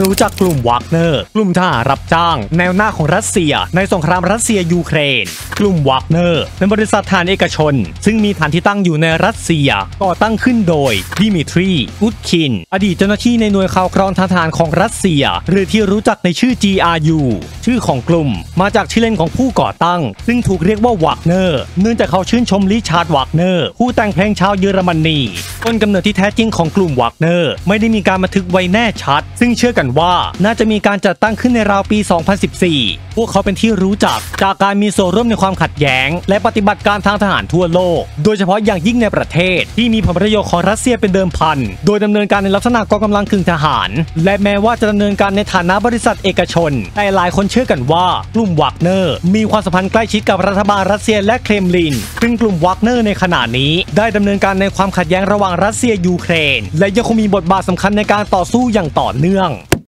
รู้จักกลุ่มวากเนอร์ กลุ่มทหารรับจ้าง แนวหน้าของรัสเซีย ในสงครามรัสเซียยูเครน กลุ่มวากเนอร์เป็นบริษัททารเอกชน ซึ่งมีฐานที่ตั้งอยู่ในรัสเซีย ก่อตั้งขึ้นโดยดิมิทรีอุดคิน อดีตเจ้าหน้าที่ในหน่วยข่าวกรองทางทหารของรัสเซีย หรือที่รู้จักในชื่อ GRU ชื่อของกลุ่ม มาจากชื่อเล่นของผู้ก่อตั้ง ซึ่งถูกเรียกว่าวากเนอร์ เนื่องจากเขาชื่นชมลิชาร์ดวากเนอร์ผู้แต่งเพลงชาวเยอรมนีต้นกำเนิดที่แท้จริงของกลุ่มวากเนอร์ไม่ได้มีการบันทึกไว้แน่ชัด ซึ่งเชื่อกันว่าน่าจะมีการจัดตั้งขึ้นในราวปี 2014 พวกเขาเป็นที่รู้จักจากการมีส่วนร่วมในความขัดแย้ง และปฏิบัติการทางทหารทั่วโลก โดยเฉพาะอย่างยิ่งในประเทศ ที่มีผลประโยชน์ของรัสเซียเป็นเดิมพัน โดยดำเนินการในลักษณะกองกำลังกึ่งทหาร และแม้ว่าจะดำเนินการในฐานะบริษัทเอกชน แต่หลายคนเชื่อกันว่ากลุ่มวากเนอร์มีความสัมพันธ์ใกล้ชิดกับรัฐบาลรัสเซียและเครมลินซึ่งกลุ่มวากเนอร์ในขณะนี้ได้ดำเนินการในความขัดแย้งระหว่างรัสเซียยูเครน และยังคงมีบทบาทสำคัญในการต่อสู้อย่างต่อเนื่อง